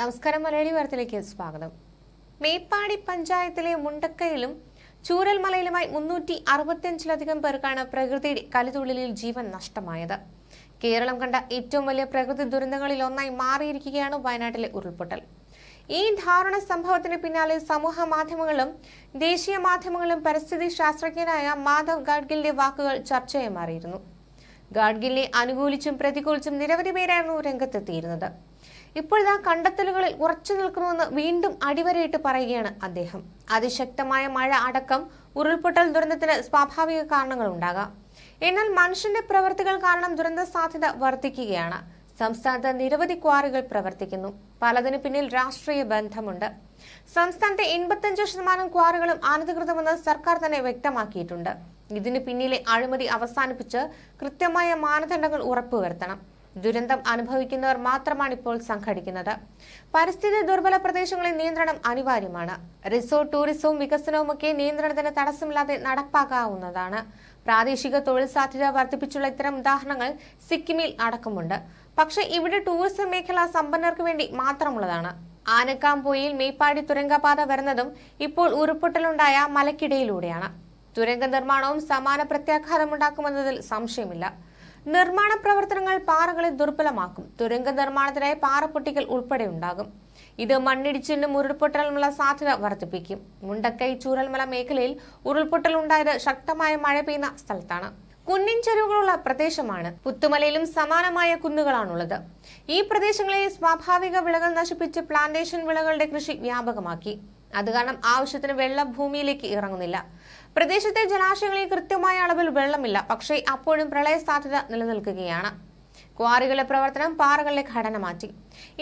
നമസ്കാരം മലയാളി വാർത്തയിലേക്ക് സ്വാഗതം. മേപ്പാടി പഞ്ചായത്തിലെ മുണ്ടക്കയിലും ചൂരൽമലയിലുമായി മുന്നൂറ്റി അറുപത്തിയഞ്ചിലധികം പേർക്കാണ് പ്രകൃതിയുടെ കലിതുള്ളിലിൽ ജീവൻ നഷ്ടമായത്. കേരളം കണ്ട ഏറ്റവും വലിയ പ്രകൃതി ദുരന്തങ്ങളിൽ ഒന്നായി മാറിയിരിക്കുകയാണ് വയനാട്ടിലെ ഉരുൾപൊട്ടൽ. ഈ ധാരണ സംഭവത്തിന് പിന്നാലെ സമൂഹ മാധ്യമങ്ങളും ദേശീയ മാധ്യമങ്ങളും പരിസ്ഥിതി ശാസ്ത്രജ്ഞനായ മാധവ് ഗാഡ്ഗിലിന്റെ വാക്കുകൾ ചർച്ചയായി മാറിയിരുന്നു. ഗാഡ്ഗിലിനെ അനുകൂലിച്ചും പ്രതികൂലിച്ചും നിരവധി പേരായിരുന്നു രംഗത്തെത്തിയിരുന്നത്. ഇപ്പോഴിതാ കണ്ടെത്തലുകളിൽ ഉറച്ചു നിൽക്കുന്നുവെന്ന് വീണ്ടും അടിവരയിട്ട് പറയുകയാണ് അദ്ദേഹം. അതിശക്തമായ മഴ അടക്കം ഉരുൾപൊട്ടൽ ദുരന്തത്തിന് സ്വാഭാവിക കാരണങ്ങൾ ഉണ്ടാകാം എന്നാൽ മനുഷ്യന്റെ പ്രവൃത്തികൾ കാരണം ദുരന്ത സാധ്യത വർദ്ധിക്കുകയാണ്. സംസ്ഥാനത്ത് നിരവധി ക്വാറികൾ പ്രവർത്തിക്കുന്നു. പലതിനു പിന്നിൽ രാഷ്ട്രീയ ബന്ധമുണ്ട്. സംസ്ഥാനത്തെ എൺപത്തഞ്ച് ശതമാനം ക്വാറികളും അനധികൃതമെന്ന് സർക്കാർ തന്നെ വ്യക്തമാക്കിയിട്ടുണ്ട്. ഇതിന് പിന്നിലെ അഴിമതി അവസാനിപ്പിച്ച് കൃത്യമായ മാനദണ്ഡങ്ങൾ ഉറപ്പുവരുത്തണം. ദുരന്തം അനുഭവിക്കുന്നവർ മാത്രമാണ് ഇപ്പോൾ സംഘടിക്കുന്നത്. പരിസ്ഥിതി ദുർബല പ്രദേശങ്ങളിൽ നിയന്ത്രണം അനിവാര്യമാണ്. റിസോർട്ട് ടൂറിസവും വികസനവുമൊക്കെ നിയന്ത്രണത്തിന് തടസ്സമില്ലാതെ നടപ്പാക്കാവുന്നതാണ്. പ്രാദേശിക തൊഴിൽ സാധ്യത വർദ്ധിപ്പിച്ചുള്ള ഇത്തരം ഉദാഹരണങ്ങൾ സിക്കിമിൽ അടക്കമുണ്ട്. പക്ഷേ ഇവിടെ ടൂറിസം മേഖല സമ്പന്നർക്ക് വേണ്ടി മാത്രമുള്ളതാണ്. ആനക്കാംപോയിൽ മേപ്പാടി തുരങ്കപാത വരുന്നതും ഇപ്പോൾ ഉരുപ്പൊട്ടലുണ്ടായ മലക്കിടയിലൂടെയാണ് തുരങ്ക നിർമ്മാണവും സമാന പ്രത്യാഘാതമുണ്ടാക്കുമെന്നതിൽ സംശയമില്ല. നിർമ്മാണ പ്രവർത്തനങ്ങൾ പാറകളെ ദുർബലമാക്കും. തുരങ്ക നിർമ്മാണത്തിനായി പാറപ്പൊട്ടികൾ ഉൾപ്പെടെ ഉണ്ടാകും. ഇത് മണ്ണിടിച്ചിലിനും ഉരുൾപൊട്ടലിനുമുള്ള സാധ്യത വർദ്ധിപ്പിക്കും. മുണ്ടക്കൈ ചൂരൽമല മേഖലയിൽ ഉരുൾപൊട്ടൽ ഉണ്ടായത് ശക്തമായ മഴ പെയ്യുന്ന സ്ഥലത്താണ്. കുന്നിൻ ചെരുവുകളുള്ള പ്രദേശമാണ്. പുത്തുമലയിലും സമാനമായ കുന്നുകളാണുള്ളത്. ഈ പ്രദേശങ്ങളെ സ്വാഭാവിക വിളകൾ നശിപ്പിച്ച് പ്ലാന്റേഷൻ വിളകളുടെ കൃഷി വ്യാപകമാക്കി. അത് കാരണം ആവശ്യത്തിന് വെള്ളം ഭൂമിയിലേക്ക് ഇറങ്ങുന്നില്ല. പ്രദേശത്തെ ജലാശയങ്ങളിൽ കൃത്യമായ അളവിൽ വെള്ളമില്ല. പക്ഷേ അപ്പോഴും പ്രളയ സാധ്യത നിലനിൽക്കുകയാണ്. ക്വാറികളുടെ പ്രവർത്തനം പാറകളിലെ ഘടന മാറ്റി.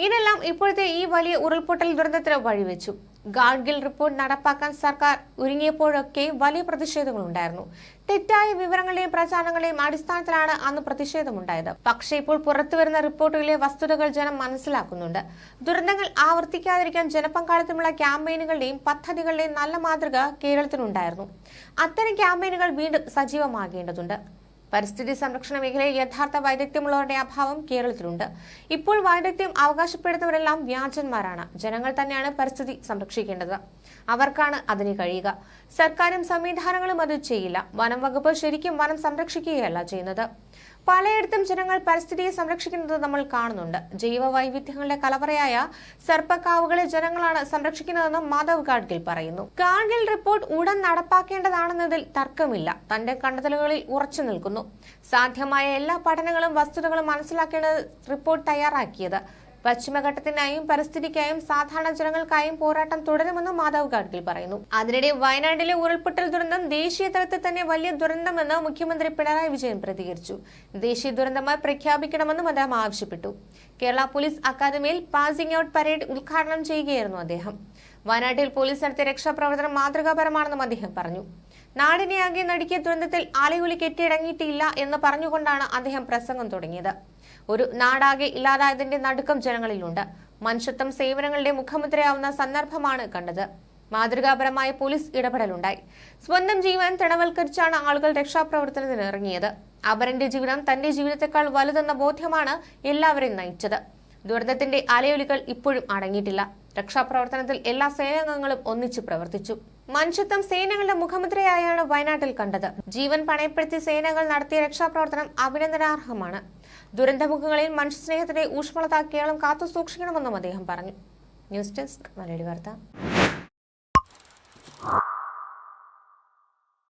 ഇതെല്ലാം ഇപ്പോഴത്തെ ഈ വലിയ ഉരുൾപൊട്ടൽ ദുരന്തത്തിന് വഴിവെച്ചു. ഗാഡ്ഗിൽ റിപ്പോർട്ട് നടപ്പാക്കാൻ സർക്കാർ ഒരുങ്ങിയപ്പോഴൊക്കെ വലിയ പ്രതിഷേധങ്ങളുണ്ടായിരുന്നു. തെറ്റായ വിവരങ്ങളെയും പ്രചാരണങ്ങളെയും അടിസ്ഥാനത്തിലാണ് അന്ന് പ്രതിഷേധമുണ്ടായത്. പക്ഷേ ഇപ്പോൾ പുറത്തുവരുന്ന റിപ്പോർട്ടുകളിലെ വസ്തുതകൾ ജനം മനസ്സിലാക്കുന്നുണ്ട്. ദുരന്തങ്ങൾ ആവർത്തിക്കാതിരിക്കാൻ ജനപങ്കാളിത്തമുള്ള ക്യാമ്പയിനുകളുടെയും പദ്ധതികളുടെയും നല്ല മാതൃക കേരളത്തിനുണ്ടായിരുന്നു. അത്തരം ക്യാമ്പയിനുകൾ വീണ്ടും സജീവമാകേണ്ടതുണ്ട്. പരിസ്ഥിതി സംരക്ഷണ മേഖലയിൽ യഥാർത്ഥ വൈദഗ്ധ്യമുള്ളവരുടെ അഭാവം കേരളത്തിലുണ്ട്. ഇപ്പോൾ വൈദഗ്ധ്യം അവകാശപ്പെടുന്നവരെല്ലാം വ്യാജന്മാരാണ്. ജനങ്ങൾ തന്നെയാണ് പരിസ്ഥിതി സംരക്ഷിക്കേണ്ടത്. അവർക്കാണ് അതിന് കഴിയുക. സർക്കാരും സംവിധാനങ്ങളും അത് ചെയ്യില്ല. വനം വകുപ്പ് ശരിക്കും വനം സംരക്ഷിക്കുകയല്ല ചെയ്യുന്നത്. പലയിടത്തും ജനങ്ങൾ പരിസ്ഥിതിയെ സംരക്ഷിക്കുന്നത് നമ്മൾ കാണുന്നുണ്ട്. ജൈവ വൈവിധ്യങ്ങളുടെ കലവറയായ സർപ്പക്കാവുകളെ ജനങ്ങളാണ് സംരക്ഷിക്കുന്നതെന്നും മാധവ് ഗാഡ്ഗിൽ പറയുന്നു. ഗാഡ്ഗിൽ റിപ്പോർട്ട് ഉടൻ നടപ്പാക്കേണ്ടതാണെന്നതിൽ തർക്കമില്ല. തന്റെ കണ്ടെത്തലുകളിൽ ഉറച്ചു നിൽക്കുന്നു. സാധ്യമായ എല്ലാ പഠനങ്ങളും വസ്തുതകളും മനസ്സിലാക്കേണ്ടത് റിപ്പോർട്ട് തയ്യാറാക്കിയത് പശ്ചിമഘട്ടത്തിനായും പരിസ്ഥിതിക്കായും സാധാരണ ജനങ്ങൾക്കായും പോരാട്ടം തുടരുമെന്നും മാധവ് ഗാഡ്ഗിൽ പറയുന്നു. അതിനിടെ വയനാട്ടിലെ ഉരുൾപൊട്ടൽ ദുരന്തം ദേശീയ തലത്തിൽ തന്നെ വലിയ ദുരന്തമെന്ന് മുഖ്യമന്ത്രി പിണറായി വിജയൻ പ്രതികരിച്ചു. ദേശീയ ദുരന്തമായി പ്രഖ്യാപിക്കണമെന്നും അദ്ദേഹം ആവശ്യപ്പെട്ടു. കേരള പോലീസ് അക്കാദമിയിൽ പാസിംഗ് ഔട്ട് പരേഡ് ഉദ്ഘാടനം ചെയ്യുകയായിരുന്നു അദ്ദേഹം. വയനാട്ടിൽ പോലീസ് നടത്തിയ രക്ഷാപ്രവർത്തനം മാതൃകാപരമാണെന്നും അദ്ദേഹം പറഞ്ഞു. നാടിനെയാകെ നടുക്കിയ ദുരന്തത്തിൽ ആലയുലി കെട്ടിയിടങ്ങിയിട്ടില്ല എന്ന് പറഞ്ഞുകൊണ്ടാണ് അദ്ദേഹം പ്രസംഗം തുടങ്ങിയത്. ഒരു നാടാകെ ഇല്ലാതായതിന്റെ നടുക്കം ജനങ്ങളിലുണ്ട്. മനുഷ്യത്വം സേവനങ്ങളുടെ മുഖമുദ്രയാവുന്ന സന്ദർഭമാണ് കണ്ടത്. മാതൃകാപരമായ പോലീസ് ഇടപെടലുണ്ടായി. സ്വന്തം ജീവൻ തടവൽക്കരിച്ചാണ് ആളുകൾ രക്ഷാപ്രവർത്തനത്തിന് ഇറങ്ങിയത്. അവരന്റെ ജീവിതം തന്റെ ജീവിതത്തെക്കാൾ വലുതെന്ന ബോധ്യമാണ് എല്ലാവരെയും നയിച്ചത്. ദുരന്തത്തിന്റെ അലയൊലികൾ ഇപ്പോഴും അടങ്ങിയിട്ടില്ല. രക്ഷാപ്രവർത്തനത്തിൽ എല്ലാ സേനാംഗങ്ങളും ഒന്നിച്ചു പ്രവർത്തിച്ചു. മനുഷ്യത്വം സേനകളുടെ മുഖമുദ്രയായാണ് വയനാട്ടിൽ കണ്ടത്. ജീവൻ പണയപ്പെടുത്തി സേനകൾ നടത്തിയ രക്ഷാപ്രവർത്തനം അഭിനന്ദനാർഹമാണ്. ദുരന്തമുഖങ്ങളിൽ മനുഷ്യസ്നേഹത്തിന്റെ ഊഷ്മളത കേരളം കാത്തു സൂക്ഷിക്കണമെന്നും അദ്ദേഹം പറഞ്ഞു. ന്യൂസ് ഡെസ്ക് മലയാളി വാർത്ത.